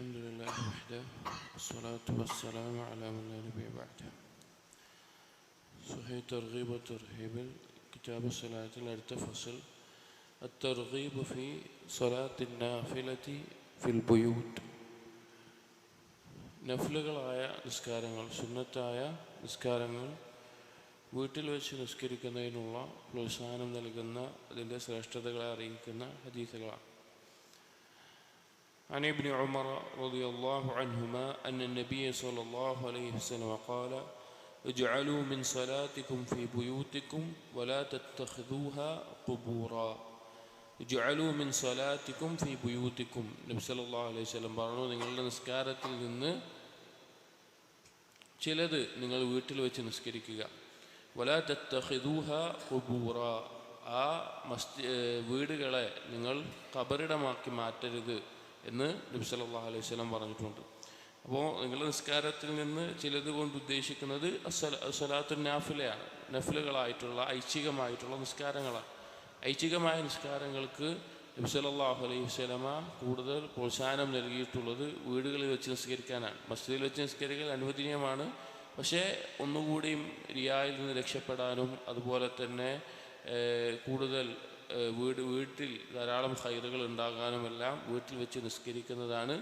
الحمد لله وحده والصلاة والسلام على من لا نبي بعده صحيح ترغيب وترهيب كتاب الصلاة അടുത്ത ഫസൽ الترغيب في صلاة النافلة في البيوت നഫ്ലുകളായ നിസ്കാരങ്ങൾ സുന്നത്തായ നിസ്കാരങ്ങൾ വീട്ടിൽ വെച്ച് നിസ്കരിക്കുന്നതിനുള്ള പ്രോത്സാഹനം നൽകുന്ന അതിൻ്റെ ശ്രേഷ്ഠതകളെ അറിയിക്കുന്ന ഹദീസുകളാണ് عن ابن عمر رضي الله عنهما أن النبي صلى الله عليه وسلم قال اجعلوا من صلاتكم في بيوتكم ولا تتخذوها قبورا اجعلوا من صلاتكم في بيوتكم നബി സല്ലല്ലാഹു അലൈഹി വസല്ലം പറഞ്ഞു നിങ്ങളുടെ നിസ്കാരത്തിൽ നിന്ന് ചിലത് നിങ്ങൾ വീട്ടിൽ വെച്ച് നിസ്കരിക്കുക വലാ തത്തഹിദൂഹ ഖുബൂറ ആ മസ്ജി വീടുകളെ നിങ്ങൾ കബറിടമാക്കി മാറ്റരുത് എന്ന് നബി സല്ലാ അലൈഹി സ്വലം പറഞ്ഞിട്ടുണ്ട്. അപ്പോൾ നിങ്ങളുടെ നിസ്കാരത്തിൽ നിന്ന് ചിലത് കൊണ്ട് ഉദ്ദേശിക്കുന്നത് അസലാത്തു നാഫിലയാണ്. നഫിലുകളായിട്ടുള്ള ഐച്ഛികമായിട്ടുള്ള നിസ്കാരങ്ങളാണ്. ഐച്ഛികമായ നിസ്കാരങ്ങൾക്ക് നബി സല്ലല്ലാഹു അലൈഹി സ്വലമ കൂടുതൽ പ്രോത്സാഹനം നൽകിയിട്ടുള്ളത് വീടുകളിൽ വെച്ച് നിസ്കരിക്കാനാണ്. മസ്ജിദിൽ വെച്ച് നിസ്കരിക്കൽ അനുവദനീയമാണ്. പക്ഷേ ഒന്നുകൂടിയും റിയായിൽ നിന്ന് രക്ഷപ്പെടാനും അതുപോലെ തന്നെ കൂടുതൽ വീട് വീട്ടിൽ ധാരാളം ഹൈറുകൾ ഉണ്ടാകാനുമെല്ലാം വീട്ടിൽ വെച്ച് നിസ്കരിക്കുന്നതാണ്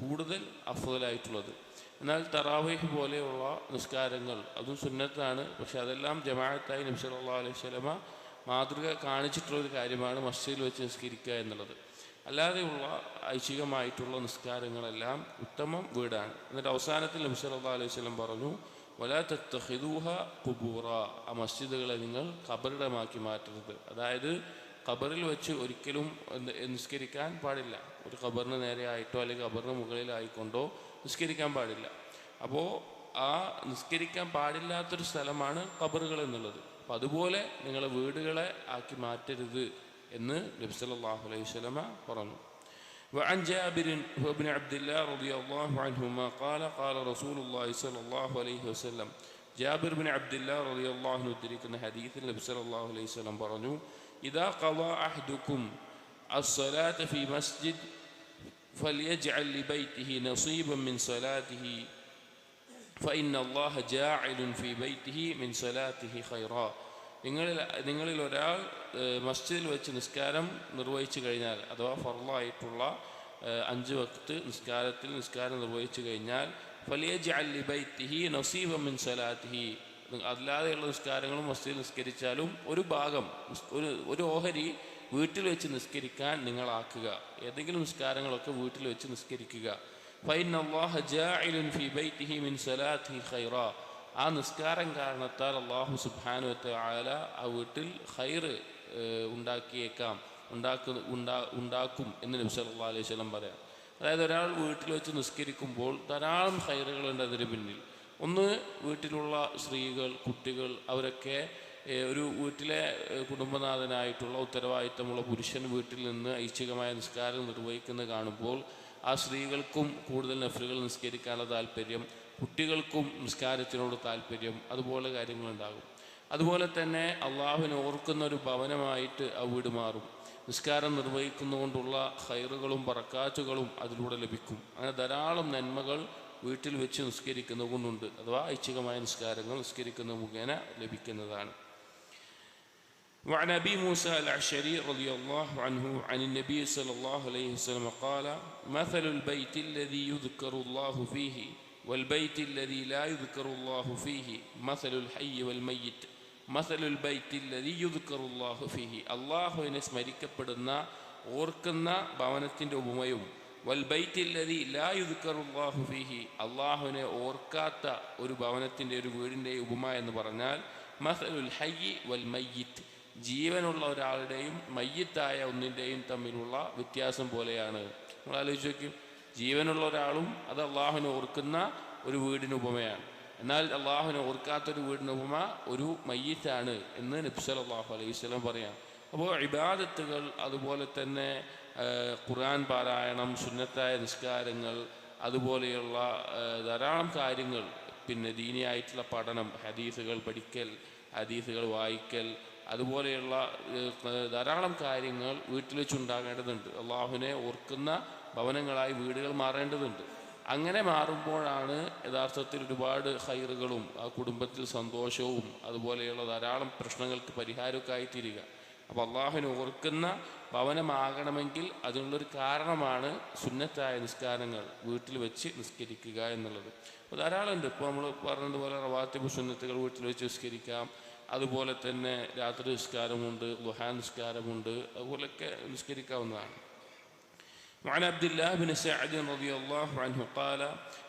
കൂടുതൽ അഫലായിട്ടുള്ളത് എന്നാൽ തറാവീഹ് പോലെയുള്ള നിസ്കാരങ്ങൾ അതും സുന്നത്താണ്. പക്ഷെ അതെല്ലാം ജമാഅത്തായി നബി സല്ലല്ലാഹു അലൈഹി സ്വലമ മാതൃക കാണിച്ചിട്ടുള്ളൊരു കാര്യമാണ് മസ്ജിദിൽ വെച്ച് നിസ്കരിക്കുക എന്നുള്ളത്. അല്ലാതെയുള്ള ഐച്ഛികമായിട്ടുള്ള നിസ്കാരങ്ങളെല്ലാം ഉത്തമം വീടാണ്. എന്നിട്ട് അവസാനത്തിൽ നബി സല്ലല്ലാഹു അലൈഹി സ്വലം പറഞ്ഞു വലാ തത്തഹിദൂഹ കുബൂറ ആ മസ്ജിദുകളെ നിങ്ങൾ കബറിടമാക്കി മാറ്റരുത്. അതായത് ഖബറിൽ വെച്ച് ഒരിക്കലും എന്ത് നിസ്കരിക്കാൻ പാടില്ല ഒരു ഖബറിന് നേരെ ആയിട്ടോ അല്ലെങ്കിൽ ഖബറിന് മുകളിലായിക്കൊണ്ടോ നിസ്കരിക്കാൻ പാടില്ല അപ്പോൾ ആ നിസ്കരിക്കാൻ പാടില്ലാത്തൊരു സ്ഥലമാണ് ഖബറുകൾ എന്നുള്ളത് അപ്പം അതുപോലെ നിങ്ങളെ വീടുകളെ ആക്കി മാറ്റരുത് എന്ന് നബി സല്ലല്ലാഹു അലൈഹി വസല്ലമ പറഞ്ഞു وعن جابر بن عبد الله رضي الله عنهما قال قال رسول الله صلى الله عليه وسلم ജാബിർ ബിൻ അബ്ദുല്ല റളിയല്ലാഹു അൻഹു ഉദ്ധരിക്കുന്ന ഹദീസിൽ നബി സല്ലല്ലാഹു അലൈഹി വസല്ലം പറഞ്ഞു ഇദാ ഖളാ അഹ്ദുക്കും الصلاة في مسجد فليجعل لبيته نصيبا من صلاته فإن الله جاعل في بيته من صلاته خيرا നിങ്ങളിൽ നിങ്ങളിൽ ഒരാൾ ഏഹ്, മസ്ജിദിൽ വെച്ച് നിസ്കാരം നിർവഹിച്ചു കഴിഞ്ഞാൽ അഥവാ ഫർളായിട്ടുള്ള ഏഹ്, അഞ്ച് വക്ത് നിസ്കാരത്തിൽ നിസ്കാരം നിർവഹിച്ചു കഴിഞ്ഞാൽ ഫലിയജ് അല്ലിബൈത്തിഹി നസീബം മിൻ സലാത്തിഹി അല്ലാതെയുള്ള നിസ്കാരങ്ങളും മസ്ജിദിൽ നിസ്കരിച്ചാലും ഒരു ഭാഗം ഒരു ഒരു ഓഹരി വീട്ടിൽ വെച്ച് നിസ്കരിക്കാൻ നിങ്ങളാക്കുക. ഏതെങ്കിലും നിസ്കാരങ്ങളൊക്കെ വീട്ടിൽ വെച്ച് നിസ്കരിക്കുക. ആ നിസ്കാരം കാരണത്താൽ അള്ളാഹു സുബ്ഹാനു ആല ആ വീട്ടിൽ ഹൈറ് ഉണ്ടാക്കിയേക്കാം. ഉണ്ടാക്കു ഉണ്ടാ ഉണ്ടാക്കും എന്ന് നബി അള്ളാഹു അലൈഹി സ്വലം പറയാം. അതായത് ഒരാൾ വീട്ടിൽ വെച്ച് നിസ്കരിക്കുമ്പോൾ ധാരാളം ഹൈറുകളുണ്ട് അതിന് പിന്നിൽ. ഒന്ന് വീട്ടിലുള്ള സ്ത്രീകൾ കുട്ടികൾ അവരൊക്കെ ഒരു വീട്ടിലെ കുടുംബനാഥനായിട്ടുള്ള ഉത്തരവാദിത്തമുള്ള പുരുഷൻ വീട്ടിൽ നിന്ന് ഐച്ഛികമായ നിസ്കാരം നിർവഹിക്കുന്നത് കാണുമ്പോൾ ആ സ്ത്രീകൾക്കും കൂടുതൽ നഫലുകൾ നിസ്കരിക്കാനുള്ള താല്പര്യം കുട്ടികൾക്കും നിസ്കാരത്തിനോട് താല്പര്യം അതുപോലെ കാര്യങ്ങളുണ്ടാകും. അതുപോലെ തന്നെ അള്ളാഹുവിനെ ഓർക്കുന്ന ഒരു ഭവനമായിട്ട് ആ വീട് മാറും. നിസ്കാരം നിർവഹിക്കുന്നതുകൊണ്ടുള്ള ഹൈറുകളും പറക്കാറ്റുകളും അതിലൂടെ ലഭിക്കും. അങ്ങനെ ധാരാളം നന്മകൾ വീട്ടിൽ വെച്ച് നിസ്കരിക്കുന്നത് കൊണ്ടുണ്ട് അഥവാ ഐച്ഛികമായ നിസ്കാരങ്ങൾ നിസ്കരിക്കുന്ന മുഖേന ലഭിക്കുന്നതാണ് وعن ابي موسى الاشعري رضي الله عنه عن النبي صلى الله عليه وسلم قال مثل البيت الذي يذكر الله فيه والبيت الذي لا يذكر الله فيه مثل الحي والميت مثل البيت الذي يذكر الله فيه അള്ളാഹുവിനെ സ്മരിക്കപ്പെടുന്ന ഓർക്കുന്ന ഭവനത്തിൻ്റെ ഉപമയും അള്ളാഹുവിനെ ഓർക്കാത്ത ഒരു ഭവനത്തിന്റെ ഒരു വീടിന്റെ ഉപമ എന്ന് പറഞ്ഞാൽ മസലുൽ ഹയ്യി വൽ മയ്യിത്ത്. ജീവനുള്ള ഒരാളുടെയും മയ്യത്തായ ഒന്നിന്റെയും തമ്മിലുള്ള വ്യത്യാസം പോലെയാണ്. നിങ്ങൾ ആലോചിച്ച് നോക്കും. ജീവനുള്ള ഒരാളും അത് അള്ളാഹുവിനെ ഓർക്കുന്ന ഒരു വീടിന് ഉപമയാണ്. എന്നാൽ അള്ളാഹുവിനെ ഓർക്കാത്തൊരു വീടിന് ഉപമ ഒരു മയ്യത്താണ് എന്ന് നബ്സൽ അള്ളാഹു അലൈഹി സ്വലം പറയാം. അപ്പോൾ ഇബാദത്തുകൾ അതുപോലെ തന്നെ ഖുർആൻ പാരായണം സുന്നത്തായ നിസ്കാരങ്ങൾ അതുപോലെയുള്ള ധാരാളം കാര്യങ്ങൾ പിന്നെ ദീനിയായിട്ടുള്ള പഠനം ഹദീസുകൾ പഠിക്കൽ ഹദീസുകൾ വായിക്കൽ അതുപോലെയുള്ള ധാരാളം കാര്യങ്ങൾ വീട്ടിൽ വെച്ചുണ്ടാകേണ്ടതുണ്ട്. അള്ളാഹുവിനെ ഓർക്കുന്ന ഭവനങ്ങളായി വീടുകൾ മാറേണ്ടതുണ്ട്. അങ്ങനെ മാറുമ്പോഴാണ് യഥാർത്ഥത്തിൽ ഒരുപാട് ഹൈറുകളും ആ കുടുംബത്തിൽ സന്തോഷവും അതുപോലെയുള്ള ധാരാളം പ്രശ്നങ്ങൾക്ക് പരിഹാരമൊക്കെ ആയിത്തീരുക. തീരുക അപ്പോൾ അള്ളാഹുവിനെ ഓർക്കുന്ന ഭവനമാകണമെങ്കിൽ അതിനുള്ളൊരു കാരണമാണ് സുന്നത്തായ നിസ്കാരങ്ങൾ വീട്ടിൽ വെച്ച് നിസ്കരിക്കുക എന്നുള്ളത് അപ്പോൾ ധാരാളം ഉണ്ട് ഇപ്പോൾ നമ്മൾ പറഞ്ഞതുപോലെ റവാത്തിബ് സുന്നത്തുകൾ വീട്ടിൽ വെച്ച് നിസ്കരിക്കാം അതുപോലെ തന്നെ രാത്രി നിസ്കാരമുണ്ട് ലുഹാ നിസ്കാരമുണ്ട് അതുപോലെയൊക്കെ നിസ്കരിക്കാവുന്നതാണ് وعن عبد الله بن سعد رضي الله عنه قال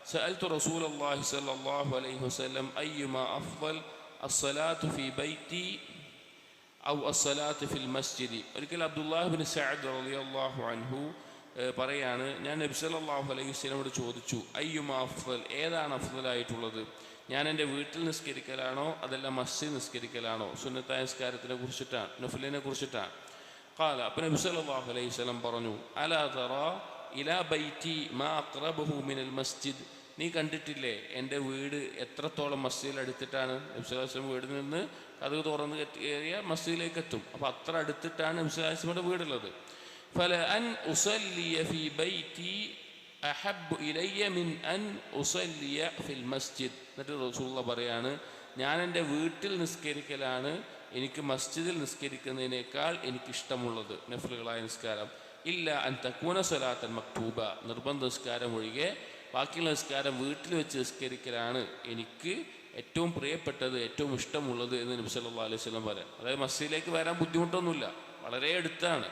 سألت رسول الله صلى الله عليه وسلم أيما أفضل الصلاة في بيتي ഫിൽ മസ്ജിദ്. ഒരിക്കൽ അബ്ദുല്ലാഹിബിൻ സഅദ് റളിയല്ലാഹു അൻഹു പറയാണ് ഞാൻ നബി സല്ലല്ലാഹു അലൈഹി വസല്ലമയോട് ചോദിച്ചു അയ്യുമ അഫ്ദൽ? ഏതാണ് അഫ്ദലായിട്ടുള്ളത്? ഞാൻ എന്റെ വീട്ടിൽ നിസ്കരിക്കലാണോ? അതല്ല മസ്ജിദ് നിസ്കരിക്കലാണോ? സുന്നത്തായ നിസ്കാരത്തിനെ കുറിച്ചിട്ടാണ് നഫലിനെ കുറിച്ചിട്ടാണ്. കാല അപ്പം നബി സല്ലല്ലാഹു അലൈഹി വസല്ലം പറഞ്ഞു അലാ തറ ഇലാ ബൈറ്റി മാ അഖ്റബഹു മിനൽ മസ്ജിദ്? നീ കണ്ടിട്ടില്ലേ എന്റെ വീട് എത്രത്തോളം മസ്ജിദിൽ അടുത്തിട്ടാണ് നബ്സുലാസ്ലം വീടിൽ നിന്ന് കഥക് തുറന്ന് കയറിയ മസ്ജിദിലേക്ക് എത്തും. അപ്പോൾ അത്ര അടുത്തിട്ടാണ് നബി സല്ലല്ലാഹു അലൈഹി വസല്ലമയുടെ വീടുള്ളത്. ഫല അൻ ഉസല്ലിയ ഫി ബൈറ്റി അഹബ്ബു ഇലയ്യ മിൻ അൻ ഉസല്ലിയ ഫിൽ മസ്ജിദ്. എന്നിട്ട് റസൂള്ള പറയാണ് ഞാൻ എന്റെ വീട്ടിൽ നിസ്കരിക്കലാണ് എനിക്ക് മസ്ജിദിൽ നിസ്കരിക്കുന്നതിനേക്കാൾ എനിക്കിഷ്ടമുള്ളത്. നഫലുകളായ നിസ്കാരം. ഇല്ല അൻ തക്കൂന സ്വലാത്തൻ മക്തൂബ. നിർബന്ധ നിസ്കാരം ഒഴികെ ബാക്കിയുള്ള നിസ്കാരം വീട്ടിൽ വെച്ച് നിസ്കരിക്കലാണ് എനിക്ക് ഏറ്റവും പ്രിയപ്പെട്ടത് ഏറ്റവും ഇഷ്ടമുള്ളത് എന്ന് നബി സല്ലല്ലാഹു അലൈഹി വസല്ലം പറയാം അതായത് മസ്ജിദിലേക്ക് വരാൻ ബുദ്ധിമുട്ടൊന്നുമില്ല വളരെ അടുത്താണ്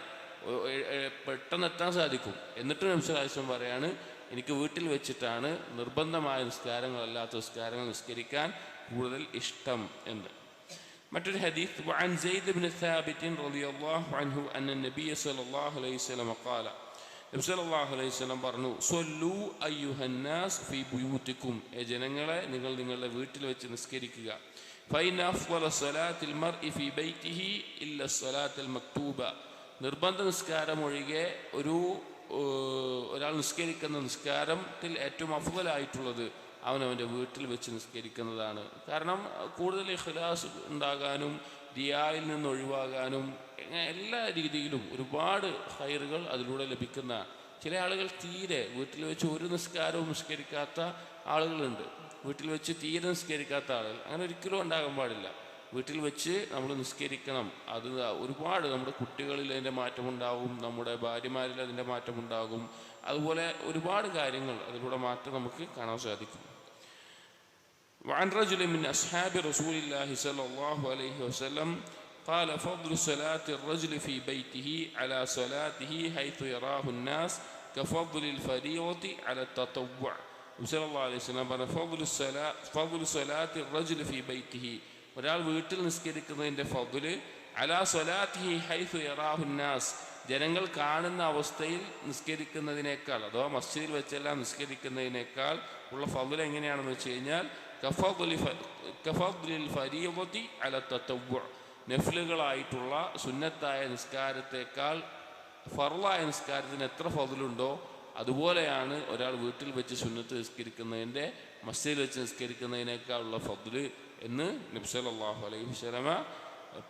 ഒ- എ- എ- പെട്ടെന്ന് എത്താൻ സാധിക്കും എന്നിട്ട് നംസാവശ്യം പറയാണ് എനിക്ക് വീട്ടിൽ വെച്ചിട്ടാണ് നിർബന്ധമായ നിസ്കാരങ്ങളല്ലാത്ത നിസ്കാരങ്ങൾ നിസ്കരിക്കാൻ കൂടുതൽ ഇഷ്ടം എന്ന് മറ്റൊരു ഹദീസ് وعن زيد بن ثابت رضي الله عنه أن النبي صلى الله عليه وسلم قال നബി സല്ലല്ലാഹു അലൈഹി വസല്ലം പറഞ്ഞു സൊല്ലു അയ്യുഹന്നാസ് ഫി ബുയൂത്തിക്കും. ഏ ജനങ്ങളെ നിങ്ങൾ നിങ്ങളുടെ വീട്ടിൽ വെച്ച് നിസ്കരിക്കുക. നിർബന്ധ നിസ്കാരം ഒഴികെ ഒരു ഒരാൾ നിസ്കരിക്കുന്ന നിസ്കാരത്തിൽ ഏറ്റവും അഫ്വലായിട്ടുള്ളത് അവനവന്റെ വീട്ടിൽ വെച്ച് നിസ്കരിക്കുന്നതാണ്. കാരണം കൂടുതൽ ഇഖ്ലാസ് ഉണ്ടാകാനും ദിയായിൽ നിന്ന് ഒഴിവാകാനും എല്ലാ രീതിയിലും ഒരുപാട് ഹൈറുകൾ അതിലൂടെ ലഭിക്കുന്ന ചില ആളുകൾ തീരെ വീട്ടിൽ വെച്ച് ഒരു നിസ്കാരവും നിസ്കരിക്കാത്ത ആളുകളുണ്ട്. വീട്ടിൽ വെച്ച് തീരെ നിസ്കരിക്കാത്ത ആളുകൾ. അങ്ങനെ ഒരിക്കലും ഉണ്ടാകാൻ പാടില്ല. വീട്ടിൽ വെച്ച് നമ്മൾ നിസ്കരിക്കണം. അത് ഒരുപാട് നമ്മുടെ കുട്ടികളിൽ അതിന്റെ മാറ്റമുണ്ടാകും നമ്മുടെ ഭാര്യമാരിൽ അതിന്റെ മാറ്റമുണ്ടാകും. അതുപോലെ ഒരുപാട് കാര്യങ്ങൾ അതിലൂടെ മാറ്റം നമുക്ക് കാണാൻ സാധിക്കും. وعن رجل من أصحاب رسول الله صلى الله عليه وسلم قال فضل صلاة الرجل في بيته على صلاته حيث يراه الناس كفضل الفريضة على التطوع وصلى الله عليه وسلم قال فضل الصلاة فضل صلاة الرجل في بيته ഒരാൾ വീട്ടിൽ നിസ്കരിക്കുന്നതിന്റെ ഫതുൽ അലാ സ്വലാത്തി ഹൈഫു യറാഹുന്നാസ് ജനങ്ങൾ കാണുന്ന അവസ്ഥയിൽ നിസ്കരിക്കുന്നതിനേക്കാൾ അഥവാ മസ്ജിദിൽ വെച്ചെല്ലാം നിസ്കരിക്കുന്നതിനേക്കാൾ ഉള്ള ഫതുൽ എങ്ങനെയാണെന്ന് വെച്ച് കഴിഞ്ഞാൽ കഫദ്ലി അല സുന്നത്തായ നിസ്കാരത്തേക്കാൾ ഫർലായ നിസ്കാരത്തിന് എത്ര ഫതിലുണ്ടോ അതുപോലെയാണ് ഒരാൾ വീട്ടിൽ വെച്ച് സുന്നത്ത് നിസ്കരിക്കുന്നതിന്റെ മസ്ജിദിൽ വെച്ച് നിസ്കരിക്കുന്നതിനേക്കാളുള്ള ഫതിൽ എന്ന് നബ്സലാഹു അലൈഹി വസല്ലമ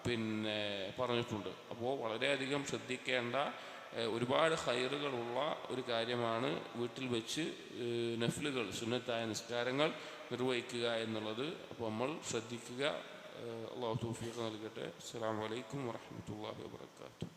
പിന്നെ പറഞ്ഞിട്ടുണ്ട്. അപ്പോൾ വളരെയധികം ശ്രദ്ധിക്കേണ്ട ഒരുപാട് ഹൈറുകളുള്ള ഒരു കാര്യമാണ് വീട്ടിൽ വെച്ച് നഫ്ലുകൾ സുന്നത്തായ നിസ്കാരങ്ങൾ നിർവഹിക്കുക എന്നുള്ളത്. അപ്പോൾ നമ്മൾ ശ്രദ്ധിക്കുക. അള്ളാഹു തൂഫിയൊക്കെ നൽകട്ടെ. അസ്സാം വലൈക്കും വറഹ്മത്തുള്ളാഹി വബറകാതുഹു.